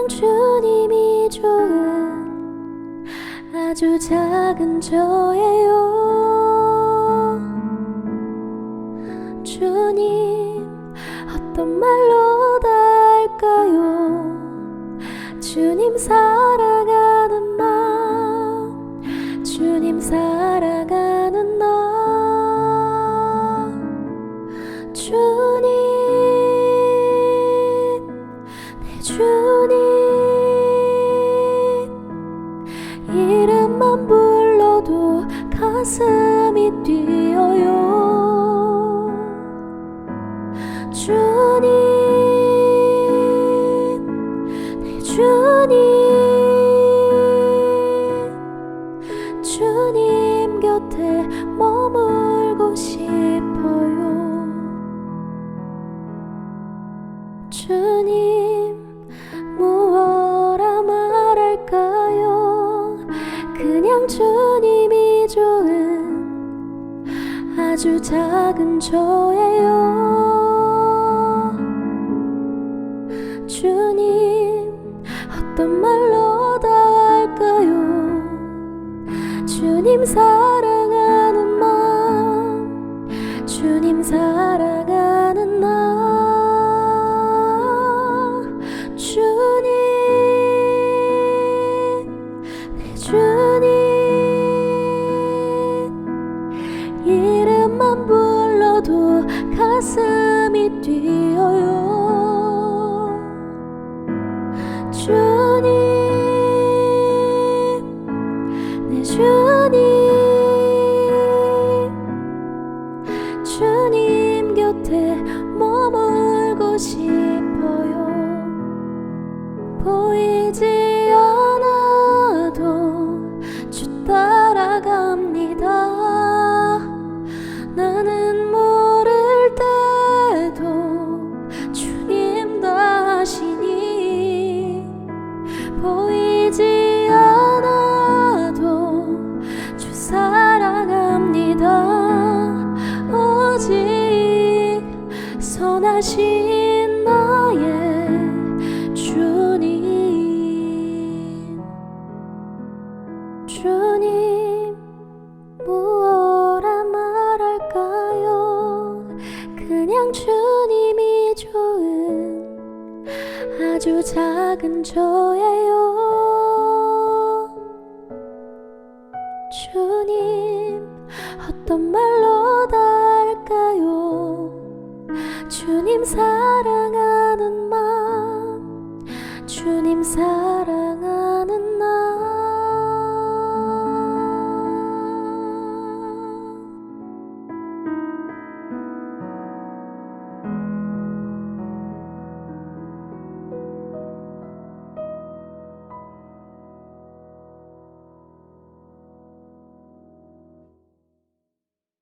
그냥 주님이 좋은 아주 작은 저예요. 주님 어떤 말로 다 할까요? 주님 사랑하는 마음 주님 사랑하는 주님 내 주님 주님 곁에 머물고 싶어요. 주님 무엇라 말할까요? 그냥 주님이 좋은 아주 작은 저예요 어떤 말로 다 할까요? 주님 사랑하는 마음 주님 사랑하는 나 가슴이 뛰어요. 주 갑니다. 나는 모를 때도 주님 다시니 보이지 않아도 주 사랑합니다. 오직 선하신 나의 주님 무엇라 말할까요? 그냥 주님이 좋은 아주 작은 저예요. 주님 어떤 말